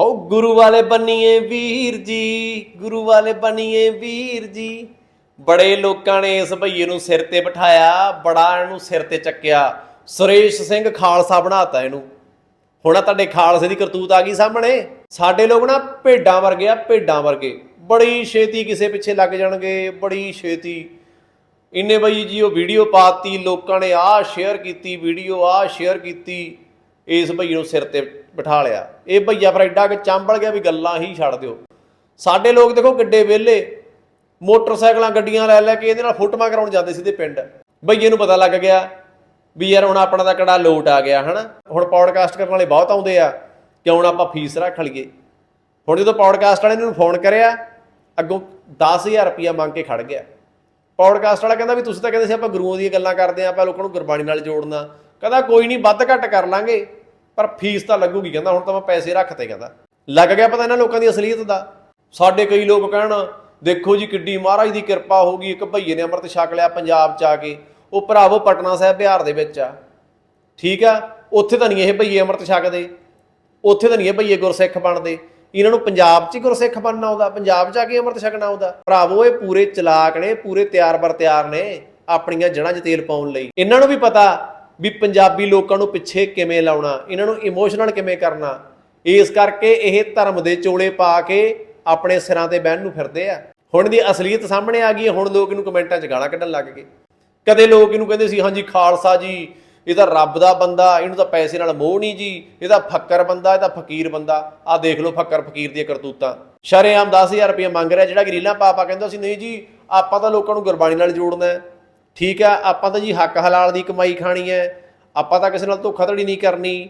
ਹੋ ਗੁਰੂ ਵਾਲੇ ਬੰਨੀਏ ਵੀਰ ਜੀ, ਗੁਰੂ ਵਾਲੇ ਬਣੀਏ ਵੀਰ ਜੀ। ਬੜੇ ਲੋਕਾਂ ਨੇ ਇਸ ਭਈਏ ਨੂੰ ਸਿਰ ਤੇ ਬਿਠਾਇਆ, ਬੜਾ ਇਹਨੂੰ ਸਿਰ ਤੇ ਚੱਕਿਆ। ਸੁਰੇਸ਼ ਸਿੰਘ ਖਾਲਸਾ ਬਣਾਤਾ ਇਹਨੂੰ। ਹੁਣ ਤੁਹਾਡੇ ਖਾਲਸੇ ਦੀ ਕਰਤੂਤ ਆ ਗਈ ਸਾਹਮਣੇ। ਸਾਡੇ ਲੋਕ ਨਾ ਭੇਡਾਂ ਵਰਗੇ ਆ, ਭੇਡਾਂ ਵਰਗੇ। ਬੜੀ ਛੇਤੀ ਕਿਸੇ ਪਿੱਛੇ ਲੱਗ ਜਾਣਗੇ, ਬੜੀ ਛੇਤੀ। ਇੰਨੇ ਬਈ ਜੀ ਉਹ ਵੀਡੀਓ ਪਾਤੀ, ਲੋਕਾਂ ਨੇ ਆਹ ਸ਼ੇਅਰ ਕੀਤੀ, ਵੀਡੀਓ ਆਹ ਸ਼ੇਅਰ ਕੀਤੀ। ਇਸ ਭਈ ਨੂੰ ਸਿਰ ਤੇ ਬਿਠਾ ਲਿਆ। ਇਹ ਭਈਆ ਫਿਰ ਐਡਾ ਕਿ ਚਾਂਬਲ ਗਿਆ ਵੀ ਗੱਲਾਂ ਹੀ ਛੱਡ ਦਿਓ। ਸਾਡੇ ਲੋਕ ਦੇਖੋ ਕਿੱਡੇ ਵਿਹਲੇ। ਮੋਟਰਸਾਈਕਲਾਂ, ਗੱਡੀਆਂ ਲੈ ਲੈ ਕੇ ਇਹਦੇ ਨਾਲ ਫੋਟੋਆਂ ਕਰਾਉਣ ਜਾਂਦੇ ਸੀ ਤੇ ਪਿੰਡ। ਭਈਏ ਨੂੰ ਪਤਾ ਲੱਗ ਗਿਆ ਵੀ ਯਾਰ ਹੁਣ ਆਪਣਾ ਤਾਂ ਕਿਹੜਾ ਲੋਟ ਆ ਗਿਆ, ਹਨਾ? ਹੁਣ ਪੌਡਕਾਸਟ ਕਰਨ ਵਾਲੇ ਬਹੁਤ ਆਉਂਦੇ ਆ ਕਿਉਂ ਨਾ ਆਪਾਂ ਫੀਸ ਰੱਖ ਲਈਏ। ਹੁਣ ਜਦੋਂ ਪੌਡਕਾਸਟ ਵਾਲੇ ਨੇ ਨੂੰ ਫੋਨ ਕਰਿਆ, ਅੱਗੋਂ 10000 ਰੁਪਇਆ ਮੰਗ ਕੇ ਖੜ ਗਿਆ। ਪੌਡਕਾਸਟ ਵਾਲਾ ਕਹਿੰਦਾ ਵੀ ਤੁਸੀਂ ਤਾਂ ਕਹਿੰਦੇ ਸੀ ਆਪਾਂ ਗੁਰੂਆਂ ਦੀਆਂ ਗੱਲਾਂ ਕਰਦੇ ਆਂ, ਆਪਾਂ ਲੋਕਾਂ ਨੂੰ ਗੁਰਬਾਣੀ ਨਾਲ ਜੋੜਨਾ। ਕਹਿੰਦਾ ਕੋਈ ਨਹੀਂ ਵੱਧ ਘੱਟ ਕਰ ਲਾਂਗੇ। ਪਰ ਫੀਸ ਤਾਂ ਲੱਗੂਗੀ, ਕਹਿੰਦਾ, ਹੁਣ ਤਾਂ ਮੈਂ ਪੈਸੇ ਰੱਖਤੇ, ਕਹਿੰਦਾ। ਲੱਗ ਗਿਆ ਪਤਾ ਇਹਨਾਂ ਲੋਕਾਂ ਦੀ ਅਸਲੀਅਤ ਦਾ। ਸਾਡੇ ਕਈ ਲੋਕ ਕਹਿਣ, ਦੇਖੋ ਜੀ ਕਿੱਡੀ ਮਹਾਰਾਜ ਦੀ ਕਿਰਪਾ ਹੋ ਗਈ, ਇੱਕ ਭਈਏ ਨੇ ਅੰਮ੍ਰਿਤ ਛਕ ਲਿਆ ਪੰਜਾਬ ਚ ਆ ਕੇ, ਉਹ ਭਰਾਵੋ ਪਟਨਾ ਸਾਹਿਬ ਬਿਹਾਰ ਦੇ ਵਿੱਚ ਆ। ਠੀਕ ਆ? ਉੱਥੇ ਤਾਂ ਨਹੀਂ ਇਹ ਭਈਏ ਅੰਮ੍ਰਿਤ ਛਕਦੇ। ਉੱਥੇ ਤਾਂ ਨਹੀਂ ਇਹ ਭਈਏ ਗੁਰਸਿੱਖ ਬਣਦੇ। ਇਹਨਾਂ ਨੂੰ ਪੰਜਾਬ 'ਚ ਹੀ ਗੁਰਸਿੱਖ ਬਣਨਾ ਆਉਂਦਾ, ਪੰਜਾਬ 'ਚ ਆ ਕੇ ਅੰਮ੍ਰਿਤ ਛਕਣਾ ਆਉਂਦਾ। ਭਰਾਵੋ, ਇਹ ਪੂਰੇ ਚਲਾਕ ਨੇ, ਪੂਰੇ ਤਿਆਰ ਬਰ ਤਿਆਰ ਨੇ ਆਪਣੀਆਂ ਜੜ੍ਹਾਂ 'ਚ ਤੇਲ ਪਾਉਣ ਲਈ। ਇਹਨਾਂ ਨੂੰ ਵੀ ਪਤਾ ਵੀ ਪੰਜਾਬੀ ਲੋਕਾਂ ਨੂੰ ਪਿੱਛੇ ਕਿਵੇਂ ਲਾਉਣਾ ਇਹਨਾਂ ਨੂੰ ਇਮੋਸ਼ਨਲ ਕਿਵੇਂ ਕਰਨਾ ਇਸ ਕਰਕੇ ਇਹ ਧਰਮ ਦੇ ਚੋਲੇ ਪਾ ਕੇ ਆਪਣੇ ਸਿਰਾਂ ਤੇ ਬਹਿਣ ਨੂੰ ਫਿਰਦੇ ਆ। ਹੁਣ ਦੀ ਅਸਲੀਅਤ ਸਾਹਮਣੇ ਆ ਗਈ ਹੈ, ਹੁਣ ਲੋਕ ਇਹਨੂੰ ਕਮੈਂਟਾਂ 'ਚ ਗਾਲਾਂ ਕੱਢਣ ਲੱਗ ਗਏ। ਕਦੇ ਲੋਕ ਇਹਨੂੰ ਕਹਿੰਦੇ ਸੀ ਹਾਂਜੀ ਖਾਲਸਾ ਜੀ ਇਹ ਤਾਂ ਰੱਬ ਦਾ ਬੰਦਾ ਇਹਨੂੰ ਤਾਂ ਪੈਸੇ ਨਾਲ ਮੋਹ ਨਹੀਂ ਜੀ ਇਹ ਤਾਂ ਫੱਕਰ ਬੰਦਾ ਇਹ ਤਾਂ ਫਕੀਰ ਬੰਦਾ। ਆਹ ਦੇਖ ਲਓ ਫੱਕਰ ਫਕੀਰ ਦੀਆਂ ਕਰਤੂਤਾਂ। ਸ਼ਰੇਆਮ 10000 ਰੁਪਏ ਮੰਗ ਰਿਹਾ ਜਿਹੜਾ ਕਿ ਰੀਲਾਂ ਪਾਪਾ ਕਹਿੰਦਾ ਸੀ ਨਹੀਂ ਜੀ ਆਪਾਂ ਤਾਂ ਲੋਕਾਂ ਨੂੰ ਗੁਰਬਾਣੀ ਨਾਲ ਜੋੜਨਾ ਹੈ। ਠੀਕ ਆ, ਆਪਾਂ ਤਾਂ ਜੀ ਹੱਕ ਹਲਾਲ ਦੀ ਕਮਾਈ ਖਾਣੀ ਹੈ ਆਪਾਂ ਤਾਂ ਕਿਸੇ ਨਾਲ ਧੋਖਾਧੜੀ ਨਹੀਂ ਕਰਨੀ।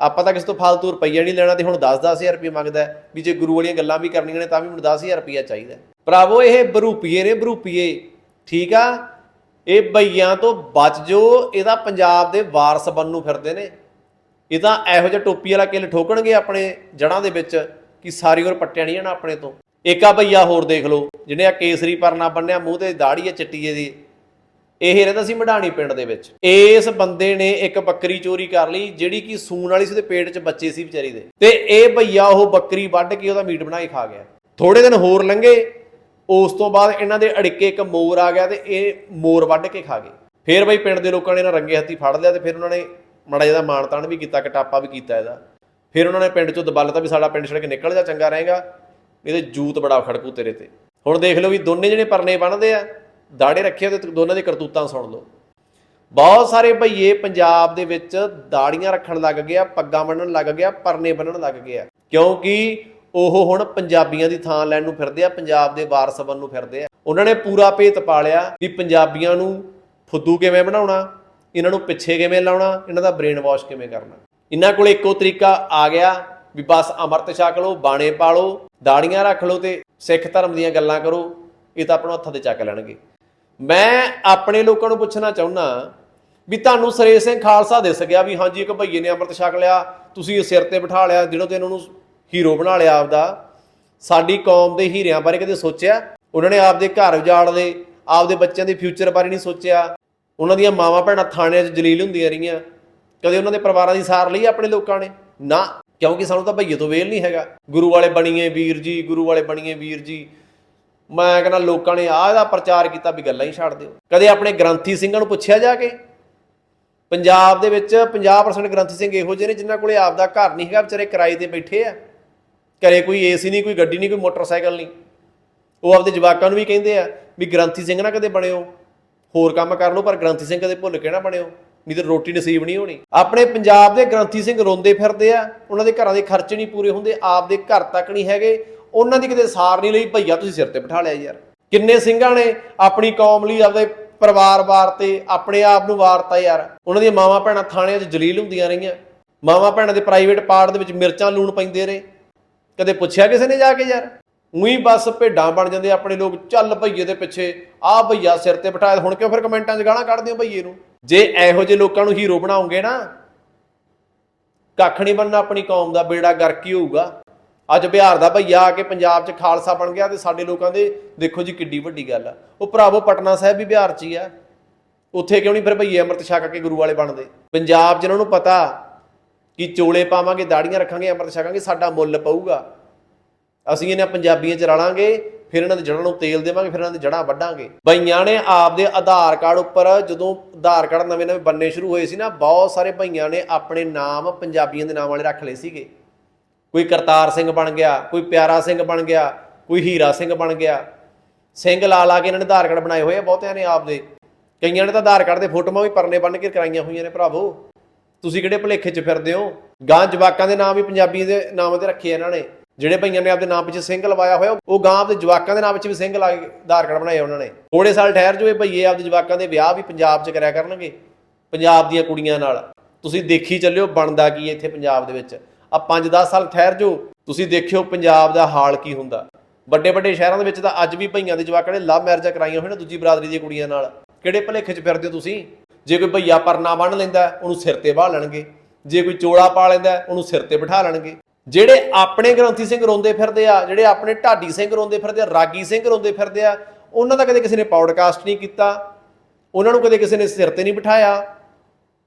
ਆਪਾਂ ਤਾਂ ਕਿਸੇ ਤੋਂ ਫालतू ਰੁਪਈਆ ਨਹੀਂ ਲੈਣਾ ਤੇ ਹੁਣ 10-10000 ਰੁਪਏ ਮੰਗਦਾ ਵੀ ਜੇ ਗੁਰੂ ਵਾਲੀਆਂ ਗੱਲਾਂ ਵੀ ਕਰਨੀਆਂ ਨੇ ਤਾਂ ਵੀ ਮੈਨੂੰ 10000 ਰੁਪਈਆ ਚਾਹੀਦਾ ਭਰਾਵੋ, ਇਹ ਬਰੂਪੀਏ ਨੇ ਬਰੂਪੀਏ। ਠੀਕ ਆ? ਇਹ ਬਈਆਂ ਤੋਂ ਬਚ ਜੋ ਇਹਦਾ ਪੰਜਾਬ ਦੇ ਵਾਰਸ ਬਣਨ ਨੂੰ ਫਿਰਦੇ ਨੇ। ਇਹ ਤਾਂ ਇਹੋ ਜਿਹਾ ਟੋਪੀ ਵਾਲਾ ਕਿੱਲ ਠੋਕਣਗੇ ਆਪਣੇ ਜੜਾਂ ਦੇ ਵਿੱਚ ਕਿ ਸਾਰੀ ਉਮਰ ਪੱਟਿਆ ਨਹੀਂ ਜਾਣਾ ਆਪਣੇ ਤੋਂ। ਇੱਕ ਆ ਭਈਆ ਹੋਰ ਦੇਖ ਲਓ, ਜਿਹਨੇ ਆ ਕੇਸਰੀ ਪਰਨਾ ਬੰਨਿਆ, ਮੂੰਹ ਤੇ ਦਾੜੀ ਹੈ ਚਿੱਟੀਏ ਦੀ ਇਹ ਰਹਿੰਦਾ ਸੀ ਮਢਾਣੀ ਪਿੰਡ ਦੇ ਵਿੱਚ। ਇਸ ਬੰਦੇ ਨੇ ਇੱਕ ਬੱਕਰੀ ਚੋਰੀ ਕਰ ਲਈ, ਜਿਹੜੀ ਕਿ ਸੂਣ ਵਾਲੀ ਸੀ ਤੇ ਪੇਟ 'ਚ ਬੱਚੇ ਸੀ ਵਿਚਾਰੀ ਦੇ। ਤੇ ਇਹ ਭਈਆ ਉਹ ਬੱਕਰੀ ਵੱਢ ਕੇ ਉਹਦਾ ਮੀਟ ਬਣਾ ਕੇ ਖਾ ਗਿਆ। ਥੋੜੇ ਦਿਨ ਹੋਰ ਲੰਘੇ, ਉਸ ਤੋਂ ਬਾਅਦ ਇਹਨਾਂ ਦੇ ਅੜਿੱਕੇ ਇੱਕ ਮੋਰ ਆ ਗਿਆ ਤੇ ਇਹ ਮੋਰ ਵੱਢ ਕੇ ਖਾ ਗਏ। ਫਿਰ ਬਈ ਪਿੰਡ ਦੇ ਲੋਕਾਂ ਨੇ ਇਹਨਾਂ ਰੰਗੇ ਹੱਥੀ ਫੜ ਲਿਆ ਤੇ ਫਿਰ ਉਹਨਾਂ ਨੇ ਮੜਾ ਜਿਹਾ ਮਾਣ ਤਾਣ ਵੀ ਕੀਤਾ, ਕਟਾਪਾ ਵੀ ਕੀਤਾ ਇਹਦਾ। ਫਿਰ ਉਹਨਾਂ ਨੇ ਪਿੰਡ ਚੋਂ ਦਬਲਤਾ ਵੀ ਸਾਡਾ ਪਿੰਡ ਛੱਡ ਕੇ ਨਿਕਲ ਜਾ, ਚੰਗਾ ਰਹੇਗਾ। ਇਹਦੇ ਜੂਤ ਬੜਾ ਖੜਕੂ ਤੇਰੇ ਤੇ। ਹੁਣ ਦੇਖ ਲਓ ਵੀ ਦੋਨੇ ਜਿਹੜੇ ਪਰਨੇ ਬੰਨਦੇ ਆ। ਦਾੜੇ ਰੱਖੇ ਆ ਤੇ ਦੋਨਾਂ ਦੀ ਕਰਤੂਤਾਂ ਸੁਣ ਲਓ। ਬਹੁਤ ਸਾਰੇ ਭਈਏ ਪੰਜਾਬ ਦੇ ਵਿੱਚ ਦਾੜੀਆਂ ਰੱਖਣ ਲੱਗ ਗਿਆ ਪੱਗਾਂ ਬੰਨਣ ਲੱਗ ਗਿਆ ਪਰਨੇ ਬੰਨਣ ਲੱਗ ਗਏ ਆ। ਕਿਉਂਕਿ ਉਹ ਹੁਣ ਪੰਜਾਬੀਆਂ ਦੀ ਥਾਂ ਲੈਣ ਨੂੰ ਫਿਰਦੇ ਆ, ਪੰਜਾਬ ਦੇ ਵਾਰਸ ਬਣਨ ਨੂੰ ਫਿਰਦੇ ਆ। ਉਹਨਾਂ ਨੇ ਪੂਰਾ ਭੇਤ ਪਾਲਿਆ ਵੀ ਪੰਜਾਬੀਆਂ ਨੂੰ ਫੁੱਦੂ ਕਿਵੇਂ ਬਣਾਉਣਾ, ਇਹਨਾਂ ਨੂੰ ਪਿੱਛੇ ਕਿਵੇਂ ਲਾਉਣਾ, ਇਹਨਾਂ ਦਾ ਬ੍ਰੇਨ ਵਾਸ਼ ਕਿਵੇਂ ਕਰਨਾ। ਇਹਨਾਂ ਕੋਲ ਇੱਕੋ ਤਰੀਕਾ ਆ ਗਿਆ ਵੀ ਬਸ ਅੰਮ੍ਰਿਤ ਛਕ ਲਓ, ਬਾਣੇ ਪਾ ਲਓ, ਦਾੜੀਆਂ ਰੱਖ ਲਓ ਤੇ ਸਿੱਖ ਧਰਮ ਦੀਆਂ ਗੱਲਾਂ ਕਰੋ, ਇਹ ਤਾਂ ਆਪਣਾ ਹੱਥਾਂ ਤੇ ਚੱਕ ਲੈਣਗੇ। ਮੈਂ ਆਪਣੇ ਲੋਕਾਂ ਨੂੰ ਪੁੱਛਣਾ ਚਾਹੁੰਦਾ ਵੀ ਤੁਹਾਨੂੰ ਸਰੇਸ਼ ਸਿੰਘ ਖਾਲਸਾ ਦਿਸ ਗਿਆ ਵੀ ਹਾਂਜੀ, ਇੱਕ ਭਈਏ ਨੇ ਅੰਮ੍ਰਿਤ ਛਕ ਲਿਆ, ਤੁਸੀਂ ਇਹ ਸਿਰ ਤੇ ਬਿਠਾ ਲਿਆ ਦਿਨੋਂ ਦਿਨ ਨੂੰ ਹੀਰੋ ਬਣਾ ਲਿਆ ਆਪਦਾ। ਸਾਡੀ ਕੌਮ ਦੇ ਹੀਰਿਆਂ ਬਾਰੇ ਕਦੇ ਸੋਚਿਆ? ਉਹਨਾਂ ਨੇ ਆਪਦੇ ਘਰ ਉਜਾੜ ਲਏ ਆਪਦੇ ਬੱਚਿਆਂ ਦੇ ਫਿਊਚਰ ਬਾਰੇ ਨਹੀਂ ਸੋਚਿਆ। ਉਹਨਾਂ ਦੀਆਂ ਮਾਵਾਂ ਭੈਣਾਂ ਥਾਣਿਆਂ 'ਚ ਜਲੀਲ ਹੁੰਦੀਆਂ ਰਹੀਆਂ। ਕਦੇ ਉਹਨਾਂ ਦੇ ਪਰਿਵਾਰਾਂ ਦੀ ਸਾਰ ਲਈ ਆਪਣੇ ਲੋਕਾਂ ਨੇ? ਨਾ, ਕਿਉਂਕਿ ਸਾਨੂੰ ਤਾਂ ਭਈਏ ਤੋਂ ਵੇਲ ਨਹੀਂ ਹੈਗਾ। ਗੁਰੂ ਵਾਲੇ ਬਣੀਏ ਵੀਰ ਜੀ, ਗੁਰੂ ਵਾਲੇ ਬਣੀਏ ਵੀਰ ਜੀ। ਮੈਂ ਕਹਿੰਦਾ ਲੋਕਾਂ ਨੇ ਆਹ ਦਾ ਪ੍ਰਚਾਰ ਕੀਤਾ ਵੀ ਗੱਲਾਂ ਹੀ ਛੱਡ ਦਿਓ। ਕਦੇ ਆਪਣੇ ਗ੍ਰੰਥੀ ਸਿੰਘਾਂ ਨੂੰ ਪੁੱਛਿਆ ਜਾ ਕੇ? ਪੰਜਾਬ ਦੇ ਵਿੱਚ 50% ਗ੍ਰੰਥੀ ਸਿੰਘ ਇਹੋ ਜਿਹੇ ਨੇ ਜਿਨ੍ਹਾਂ ਕੋਲੇ ਆਪਦਾ ਘਰ ਨਹੀਂ ਹੈਗਾ, ਵਿਚਾਰੇ ਕਿਰਾਏ ਤੇ ਬੈਠੇ ਆ। ਘਰੇ ਕੋਈ ਏਸੀ ਨਹੀਂ, ਕੋਈ ਗੱਡੀ ਨਹੀਂ, ਕੋਈ ਮੋਟਰਸਾਈਕਲ ਨਹੀਂ। ਉਹ ਆਪਦੇ ਜਵਾਕਾਂ ਨੂੰ ਵੀ ਕਹਿੰਦੇ ਆ ਵੀ ਗ੍ਰੰਥੀ ਸਿੰਘ ਨਾ ਕਦੇ ਬਣਿਓ। ਹੋਰ ਕੰਮ ਕਰ ਲਓ, ਪਰ ਗ੍ਰੰਥੀ ਸਿੰਘ ਕਦੇ ਭੁੱਲ ਕੇ ਨਾ ਬਣਿਓ। ਨਹੀਂ ਤੇ ਰੋਟੀ ਨਸੀਬ ਨਹੀਂ ਹੋਣੀ। ਆਪਣੇ ਪੰਜਾਬ ਦੇ ਗ੍ਰੰਥੀ ਸਿੰਘ ਰੋਂਦੇ ਫਿਰਦੇ ਆ। ਉਹਨਾਂ ਦੇ ਘਰਾਂ ਦੇ ਖਰਚੇ ਨਹੀਂ ਪੂਰੇ ਹੁੰਦੇ, ਆਪਦੇ ਘਰ ਤੱਕ ਨਹੀਂ ਹੈਗੇ। ਉਹਨਾਂ ਦੀ ਕਿਤੇ ਸਾਰ ਨਹੀਂ ਲਈ, ਭਈਆ ਤੁਸੀਂ ਸਿਰ ਤੇ ਬਿਠਾ ਲਿਆ ਯਾਰ। ਕਿੰਨੇ ਸਿੰਘਾਂ ਨੇ ਆਪਣੀ ਕੌਮ ਲਈ, ਆਪਦੇ ਪਰਿਵਾਰ ਵਾਰਤੇ ਆਪਣੇ ਆਪ ਨੂੰ ਵਾਰਤਾ ਯਾਰ। ਉਹਨਾਂ ਦੀਆਂ ਮਾਵਾਂ ਭੈਣਾਂ ਥਾਣਿਆਂ 'ਚ ਜਲੀਲ ਹੁੰਦੀਆਂ ਰਹੀਆਂ। ਮਾਵਾਂ ਭੈਣਾਂ ਦੇ ਪ੍ਰਾਈਵੇਟ ਪਾਰਟ ਦੇ ਵਿੱਚ ਮਿਰਚਾਂ ਲੂਣ ਪੈਂਦੇ ਰਹੇ। ਕਦੇ ਪੁੱਛਿਆ ਕਿਸੇ ਨੇ ਜਾ ਕੇ ਯਾਰ? ਉਹੀ ਬਸ ਭੇਡਾਂ ਬਣ ਜਾਂਦੇ ਆਪਣੇ ਲੋਕ। ਚੱਲ ਭਈਏ ਦੇ ਪਿੱਛੇ, ਆਹ ਭਈਆ ਸਿਰ ਤੇ ਬਿਠਾਇਆ ਹੁਣ ਕਿਉਂ ਫਿਰ ਕਮੈਂਟਾਂ 'ਚ ਗਾਲਾਂ ਕੱਢਦੇ ਹੋ ਭਈਏ ਨੂੰ? ਜੇ ਇਹੋ ਜਿਹੇ ਲੋਕਾਂ ਨੂੰ ਹੀਰੋ ਬਣਾਉਂਗੇ ਨਾ, ਕੱਖ ਨਹੀਂ ਬਣਨਾ, ਆਪਣੀ ਕੌਮ ਦਾ ਬੇੜਾ ਗਰਕ ਹੀ ਹੋਊਗਾ। ਅੱਜ ਬਿਹਾਰ ਦਾ ਭਈਆ ਆ ਕੇ ਪੰਜਾਬ 'ਚ ਖਾਲਸਾ ਬਣ ਗਿਆ ਤੇ ਸਾਡੇ ਲੋਕਾਂ ਦੇ ਦੇਖੋ ਜੀ ਕਿੱਡੀ ਵੱਡੀ ਗੱਲ ਆ। ਉਹ ਭਰਾਵੋ, ਪਟਨਾ ਸਾਹਿਬ ਵੀ ਬਿਹਾਰ 'ਚ ਹੀ ਆ। ਉੱਥੇ ਕਿਉਂ ਨਹੀਂ ਫਿਰ ਭਈਏ ਅੰਮ੍ਰਿਤ ਛਕ ਕੇ ਗੁਰੂ ਵਾਲੇ ਬਣਦੇ? ਪੰਜਾਬ 'ਚ ਇਹਨਾਂ ਨੂੰ ਪਤਾ ਕਿ ਚੋਲੇ ਪਾਵਾਂਗੇ, ਦਾੜੀਆਂ ਰੱਖਾਂਗੇ, ਅੰਮ੍ਰਿਤ ਛਕਾਂਗੇ, ਸਾਡਾ ਮੁੱਲ ਪਊਗਾ। ਅਸੀਂ ਇਹਨਾਂ ਪੰਜਾਬੀਆਂ ਚ ਰਲਾਂਗੇ, ਫਿਰ ਇਹਨਾਂ ਦੇ ਜੜ੍ਹਾਂ ਨੂੰ ਤੇਲ ਦੇਵਾਂਗੇ, ਫਿਰ ਇਹਨਾਂ ਦੇ ਜੜ੍ਹਾਂ ਵੱਢਾਂਗੇ। ਬਈਆਂ ਨੇ ਆਪਦੇ ਆਧਾਰ ਕਾਰਡ ਉੱਪਰ ਜਦੋਂ ਆਧਾਰ ਕਾਰਡ ਨਵੇਂ ਨਵੇਂ ਬੰਨੇ ਸ਼ੁਰੂ ਹੋਏ ਸੀ ਨਾ, ਬਹੁਤ ਸਾਰੇ ਬਈਆਂ ਨੇ ਆਪਣੇ ਨਾਮ ਪੰਜਾਬੀਆਂ ਦੇ ਨਾਮ ਵਾਲੇ ਰੱਖ ਲਏ ਸੀਗੇ। ਕੋਈ ਕਰਤਾਰ ਸਿੰਘ ਬਣ ਗਿਆ, ਕੋਈ ਪਿਆਰਾ ਸਿੰਘ ਬਣ ਗਿਆ, ਕੋਈ ਹੀਰਾ ਸਿੰਘ ਬਣ ਗਿਆ। ਸਿੰਘ ਲਾ ਲਾ ਕੇ ਇਹਨਾਂ ਨੇ ਆਧਾਰ ਕਾਰਡ ਬਣਾਏ ਹੋਏ ਆ ਬਹੁਤਿਆਂ ਨੇ ਆਪਦੇ। ਕਈਆਂ ਨੇ ਤਾਂ ਆਧਾਰ ਕਾਰਡ ਦੇ ਫੋਟੋਆਂ ਵੀ ਪਰਨੇ ਬੰਨ ਕੇ ਕਰਾਈਆਂ ਹੋਈਆਂ ਨੇ ਭਰਾਵੋ। ਤੁਸੀਂ ਕਿਹੜੇ ਭੁਲੇਖੇ 'ਚ ਫਿਰਦੇ ਹੋ? ਗਾਂ ਜਵਾਕਾਂ ਦੇ ਨਾਮ ਵੀ ਪੰਜਾਬੀ ਦੇ ਨਾਮ ਤੇ ਰੱਖੇ ਇਹਨਾਂ ਨੇ। ਜਿਹੜੇ ਭਈਆਂ ਨੇ ਆਪਦੇ ਨਾਮ ਪਿੱਛੇ ਸਿੰਘ ਲਵਾਇਆ ਹੋਇਆ, ਉਹ ਗਾਂ ਆਪਦੇ ਜਵਾਕਾਂ ਦੇ ਨਾਮ ਵਿੱਚ ਵੀ ਸਿੰਘ ਲਾ ਕੇ ਆਧਾਰ ਕਾਰਡ ਬਣਾਏ ਉਹਨਾਂ ਨੇ। ਥੋੜੇ ਸਾਲ ਠਹਿਰ ਜੋ ਇਹ ਭਈਏ ਆਪਦੇ ਜਵਾਕਾਂ ਦੇ ਵਿਆਹ ਵੀ ਪੰਜਾਬ 'ਚ ਕਰਿਆ ਕਰਨਗੇ, ਪੰਜਾਬ ਦੀਆਂ ਕੁੜੀਆਂ ਨਾਲ। ਤੁਸੀਂ ਦੇਖੀ ਚੱਲਿਓ ਬਣਦਾ ਕੀ ਹੈ ਇੱਥੇ ਪੰਜਾਬ ਦੇ ਵਿੱਚ। ਆ 5-10 ਸਾਲ ਠਹਿਰ ਜਾਓ, ਤੁਸੀਂ ਦੇਖਿਓ ਪੰਜਾਬ ਦਾ ਹਾਲ ਕੀ ਹੁੰਦਾ। ਵੱਡੇ ਵੱਡੇ ਸ਼ਹਿਰਾਂ ਦੇ ਵਿੱਚ ਤਾਂ ਅੱਜ ਵੀ ਭਈਆਂ ਦੇ ਜਵਾਕਾਂ ਨੇ ਲਵ ਮੈਰਿਜਾਂ ਕਰਾਈਆਂ ਹੋਈਆਂ ਨੇ ਦੂਜੀ ਬਰਾਦਰੀ ਦੀਆਂ ਕੁੜੀਆਂ ਨਾਲ। ਕਿਹੜੇ ਭਲੇਖੇ 'ਚ ਫਿਰਦੇ ਹੋ ਤੁਸੀਂ? ਜੇ ਕੋਈ ਭਈਆ ਪਰਨਾ ਬੰਨ ਲੈਂਦਾ, ਉਹਨੂੰ ਸਿਰ ਤੇ ਬਾਹ ਲੈਣਗੇ। ਜੇ ਕੋਈ ਚੋਲਾ ਪਾ ਲੈਂਦਾ, ਉਹਨੂੰ ਸਿਰ ਤੇ ਬਿਠਾ ਲੈਣਗੇ। ਜਿਹੜੇ ਆਪਣੇ ਗ੍ਰੰਥੀ ਸਿੰਘ ਰੋਂਦੇ ਫਿਰਦੇ ਆ, ਜਿਹੜੇ ਆਪਣੇ ਢਾਡੀ ਸਿੰਘ ਰੋਂਦੇ ਫਿਰਦੇ ਆ, ਰਾਗੀ ਸਿੰਘ ਰੋਂਦੇ ਫਿਰਦੇ ਆ, ਉਹਨਾਂ ਦਾ ਕਦੇ ਕਿਸੇ ਨੇ ਪੌਡਕਾਸਟ ਨਹੀਂ ਕੀਤਾ, ਉਹਨਾਂ ਨੂੰ ਕਦੇ ਕਿਸੇ ਨੇ ਸਿਰ ਤੇ ਨਹੀਂ ਬਿਠਾਇਆ।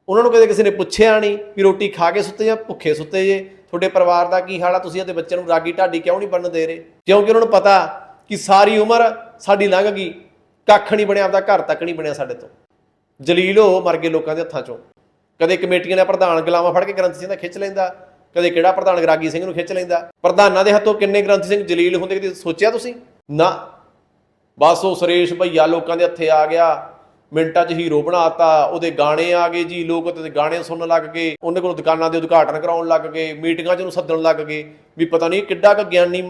ਉਹਨਾਂ ਨੂੰ ਕਦੇ ਕਿਸੇ ਨੇ ਪੁੱਛਿਆ ਨਹੀਂ ਵੀ ਰੋਟੀ ਖਾ ਕੇ ਸੁੱਤੇ ਜਾਂ ਭੁੱਖੇ ਸੁੱਤੇ ਜੇ। ਤੁਹਾਡੇ ਪਰਿਵਾਰ ਦਾ ਕੀ ਹਾਲ ਆ? ਤੁਸੀਂ ਅਤੇ ਬੱਚਿਆਂ ਨੂੰ ਰਾਗੀ ਢਾਡੀ ਕਿਉਂ ਨਹੀਂ ਬਣਨ ਦੇ ਰਹੇ? ਕਿਉਂਕਿ ਉਹਨਾਂ ਨੂੰ ਪਤਾ ਕਿ ਸਾਰੀ ਉਮਰ ਸਾਡੀ ਲੰਘ ਗਈ। ਕੱਖ ਨਹੀਂ ਬਣਿਆ, ਆਪਦਾ ਘਰ ਤੱਕ ਨਹੀਂ ਬਣਿਆ ਸਾਡੇ ਤੋਂ। ਜਲੀਲ ਹੋ ਮਰ ਗਏ ਲੋਕਾਂ ਦੇ ਹੱਥਾਂ ਚੋਂ। ਕਦੇ ਕਮੇਟੀਆਂ ਦਾ ਪ੍ਰਧਾਨ ਗੁਲਾਮਾਂ ਫੜ ਕੇ ਗ੍ਰੰਥ ਸਿੰਘ ਦਾ ਖਿੱਚ ਲੈਂਦਾ। ਕਦੇ ਕਿਹੜਾ ਪ੍ਰਧਾਨ ਗਰਾਗੀ ਸਿੰਘ ਨੂੰ ਖਿੱਚ ਲੈਂਦਾ? ਪ੍ਰਧਾਨਾਂ ਦੇ ਹੱਥੋਂ ਕਿੰਨੇ ਗ੍ਰੰਥ ਸਿੰਘ ਜਲੀਲ ਹੁੰਦੇ ਕਦੇ ਸੋਚਿਆ ਤੁਸੀਂ? ਨਾ। ਬਸ ਉਹ ਸੁਰੇਸ਼ ਭਈਆ ਲੋਕਾਂ ਦੇ ਹੱਥੇ ਆ ਗਿਆ। ਮਿੰਟਾਂ 'ਚ ਹੀਰੋ ਬਣਾਤਾ, ਉਹਦੇ ਗਾਣੇ ਆ ਗਏ ਜੀ ਲੋਕ ਉਹਦੇ ਗਾਣੇ ਸੁਣਨ ਲੱਗ ਗਏ ਉਹਦੇ ਕੋਲ ਦੁਕਾਨਾਂ ਦੇ ਉਦਘਾਟਨ ਕਰਾਉਣ ਲੱਗ ਗਏ, ਮੀਟਿੰਗਾਂ 'ਚ ਉਹਨੂੰ ਸੱਦਣ ਲੱਗ ਗਏ, ਵੀ ਪਤਾ ਨਹੀਂ ਕਿੱਡਾ ਕੁ ਗਿਆਨੀ,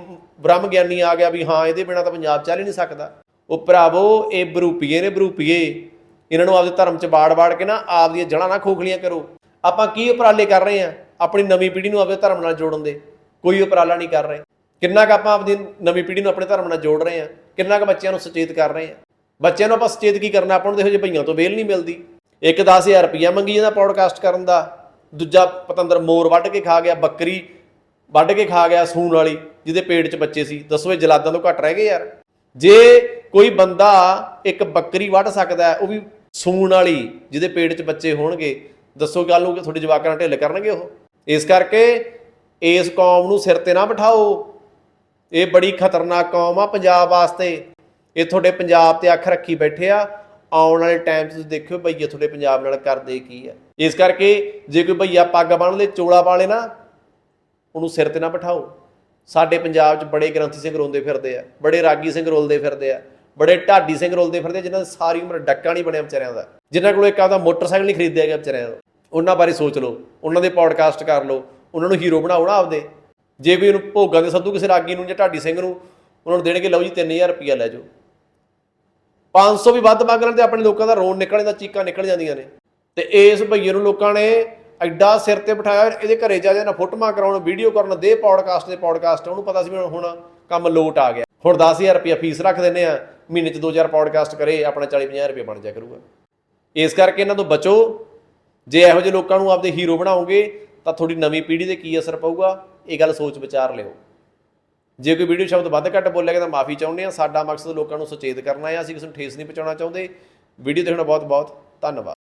ਬ੍ਰਹਮ ਗਿਆਨੀ ਆ ਗਿਆ ਵੀ ਹਾਂ, ਇਹਦੇ ਬਿਨਾ ਤਾਂ ਪੰਜਾਬ ਚੱਲ ਹੀ ਨਹੀਂ ਸਕਦਾ। ਉਹ ਭਰਾਵੋ, ਇਹ ਬਰੂਪੀਏ ਨੇ ਬਰੂਪੀਏ, ਇਹਨਾਂ ਨੂੰ ਆਪਦੇ ਧਰਮ 'ਚ ਬਾੜ-ਬਾੜ ਕੇ ਨਾ ਆਪਦੀਆਂ ਜੜ੍ਹਾਂ ਨਾ ਖੋਖਲੀਆਂ ਕਰੋ। ਆਪਾਂ ਕੀ ਉਪਰਾਲੇ ਕਰ ਰਹੇ ਆ ਆਪਣੀ ਨਵੀਂ ਪੀੜ੍ਹੀ ਨੂੰ ਆਪਦੇ ਧਰਮ ਨਾਲ ਜੋੜਨ ਦੇ। ਕੋਈ ਉਪਰਾਲਾ ਨਹੀਂ ਕਰ ਰਹੇ। ਕਿੰਨਾ ਕੁ ਆਪਾਂ ਆਪਦੀ ਨਵੀਂ ਪੀੜ੍ਹੀ ਨੂੰ ਆਪਣੇ ਧਰਮ ਨਾਲ ਜੋੜ ਰਹੇ ਆ ਕਿੰਨਾ ਕੁ ਬੱਚਿਆਂ ਨੂੰ ਸੁਚੇਤ ਕਰ ਰਹੇ ਆ ਬੱਚਿਆਂ ਨੂੰ ਆਪਾਂ ਸੁਚੇਤ ਕੀ ਕਰਨਾ? ਆਪਾਂ ਨੂੰ ਦੇਖੋ ਜੇ ਭਈਆਂ ਤੋਂ ਵੇਲ ਨਹੀਂ ਮਿਲਦੀ। ਇੱਕ 10000 ਰੁਪਈਆ ਮੰਗੀ ਜਾਂਦਾ ਪੌਡਕਾਸਟ ਕਰਨ ਦਾ। ਦੂਜਾ ਪਤੰਦਰ ਮੋਰ ਵੱਢ ਕੇ ਖਾ ਗਿਆ, ਬੱਕਰੀ ਵੱਢ ਕੇ ਖਾ ਗਿਆ, ਸੂਣ ਵਾਲੀ, ਜਿਹਦੇ ਪੇਟ 'ਚ ਬੱਚੇ ਸੀ। ਦੱਸੋ ਇਹ ਜਲਾਦਾਂ ਤੋਂ ਘੱਟ ਰਹਿ ਗਏ ਯਾਰ। ਜੇ ਕੋਈ ਬੰਦਾ ਇੱਕ ਬੱਕਰੀ ਵੱਢ ਸਕਦਾ ਉਹ ਵੀ ਸੂਣ ਵਾਲੀ, ਜਿਹਦੇ ਪੇਟ 'ਚ ਬੱਚੇ ਹੋਣਗੇ, ਦੱਸੋ ਕੱਲ ਨੂੰ ਕਿ ਤੁਹਾਡੇ ਜਵਾਕਾਂ ਨਾਲ ਢਿੱਲ ਕਰਨਗੇ ਉਹ? ਇਸ ਕਰਕੇ ਇਸ ਕੌਮ ਨੂੰ ਸਿਰ ਤੇ ਨਾ ਬਿਠਾਓ। ਇਹ ਬੜੀ ਖਤਰਨਾਕ ਕੌਮ ਆ ਪੰਜਾਬ ਵਾਸਤੇ। ਇਹ ਤੁਹਾਡੇ ਪੰਜਾਬ ਤੇ ਅੱਖ ਰੱਖੀ ਬੈਠੇ ਆ ਆਉਣ ਵਾਲੇ ਟਾਈਮ 'ਚ ਤੁਸੀਂ ਦੇਖਿਓ ਭਈਏ ਤੁਹਾਡੇ ਪੰਜਾਬ ਨਾਲ ਕਰਦੇ ਕੀ ਆ। ਇਸ ਕਰਕੇ ਜੇ ਕੋਈ ਭਈਆ ਪੱਗ ਬੰਨ ਲੈ ਚੋਲਾ ਪਾ ਲੇ ਨਾ ਉਹਨੂੰ ਸਿਰ ਤੇ ਨਾ ਬਿਠਾਓ। ਸਾਡੇ ਪੰਜਾਬ 'ਚ ਬੜੇ ਗ੍ਰੰਥੀ ਸਿੰਘ ਰੋਂਦੇ ਫਿਰਦੇ ਆ ਬੜੇ ਰਾਗੀ ਸਿੰਘ ਰੋਲਦੇ ਫਿਰਦੇ ਆ ਬੜੇ ਢਾਡੀ ਸਿੰਘ ਰੋਲਦੇ ਫਿਰਦੇ ਆ, ਜਿਨ੍ਹਾਂ ਦੀ ਸਾਰੀ ਉਮਰ ਡੱਕਾ ਨਹੀਂ ਬਣਿਆ ਵਿਚਾਰਿਆਂ ਦਾ। ਜਿਨ੍ਹਾਂ ਕੋਲ ਇੱਕ ਆਪਦਾ ਮੋਟਰਸਾਈਕਲ ਨਹੀਂ ਖਰੀਦਿਆ ਗਿਆ ਵਿਚਾਰਿਆਂ ਦਾ। ਉਹਨਾਂ ਬਾਰੇ ਸੋਚ ਲਓ ਉਹਨਾਂ ਦੇ ਪੌਡਕਾਸਟ ਕਰ ਲਓ ਉਹਨਾਂ ਨੂੰ ਹੀਰੋ ਬਣਾਓ ਨਾ ਆਪਦੇ। ਜੇ ਕੋਈ ਉਹਨੂੰ ਭੋਗਾਂ ਦੇ ਸੱਦੂ ਕਿਸੇ ਰਾਗੀ ਨੂੰ ਜਾਂ ਢਾਡੀ ਸਿੰਘ ਨੂੰ ਉਹਨਾਂ ਨੂੰ ਦੇਣਗੇ ਲਓ ਜੀ 3000 ਰੁਪਇਆ ਲੈ ਜਾਓ। 500 ਵੀ ਵੱਧ ਮੰਗ ਲੈਣ ਤੇ ਆਪਣੇ ਲੋਕਾਂ ਦਾ ਰੋਣ ਨਿਕਲਣ ਜਾਂਦਾ ਚੀਕਾਂ ਨਿਕਲ ਜਾਂਦੀਆਂ ਨੇ। ਤੇ ਇਸ ਭਈਏ ਨੂੰ ਲੋਕਾਂ ਨੇ ਐਡਾ ਸਿਰ ਤੇ ਬਿਠਾਇਆ, ਇਹਦੇ ਘਰੇ ਜਾ ਜਾ ਨਾ ਫੋਟੋਆਂ ਕਰਾਉਣ, ਵੀਡੀਓ ਕਰਨ, ਦੇ ਪੌਡਕਾਸਟ ਦੇ ਪੌਡਕਾਸਟ, ਉਹਨੂੰ ਪਤਾ ਸੀ ਵੀ ਹੁਣ ਕੰਮ ਲੋਟ ਆ ਗਿਆ। ਹੁਣ 10000 ਰੁਪਇਆ ਫੀਸ ਰੱਖ ਦਿੰਨੇ ਆ, ਮਹੀਨੇ 'ਚ 2000 ਪੌਡਕਾਸਟ ਕਰੇ, ਆਪਣਾ 40 50 ਰੁਪਏ ਬਣ ਜਾ ਕਰੂਗਾ। ਇਸ ਕਰਕੇ ਇਹਨਾਂ ਤੋਂ ਬਚੋ। ਜੇ ਇਹੋ ਜਿਹੇ ਲੋਕਾਂ ਨੂੰ ਆਪਦੇ ਹੀਰੋ ਬਣਾਓਗੇ, ਤਾਂ ਤੁਹਾਡੀ ਨਵੀਂ ਪੀੜ੍ਹੀ ਤੇ ਕੀ ਅਸਰ ਪਊਗਾ, ਇਹ ਗੱਲ ਸੋਚ ਵਿਚਾਰ ਲਿਓ। ਜੇ ਕੋਈ ਵੀਡੀਓ ਸ਼ਬਦ ਵੱਧ ਘੱਟ ਬੋਲਿਆ ਗਿਆ ਤਾਂ ਮਾਫੀ ਚਾਹੁੰਦੇ ਆ ਸਾਡਾ ਮਕਸਦ ਲੋਕਾਂ ਨੂੰ ਸੁਚੇਤ ਕਰਨਾ ਹੈ। ਅਸੀਂ ਕਿਸੇ ਨੂੰ ਠੇਸ ਨਹੀਂ ਪਹੁੰਚਾਉਣਾ ਚਾਹੁੰਦੇ। ਵੀਡੀਓ ਦੇਖਣਾ ਬਹੁਤ ਬਹੁਤ ਧੰਨਵਾਦ।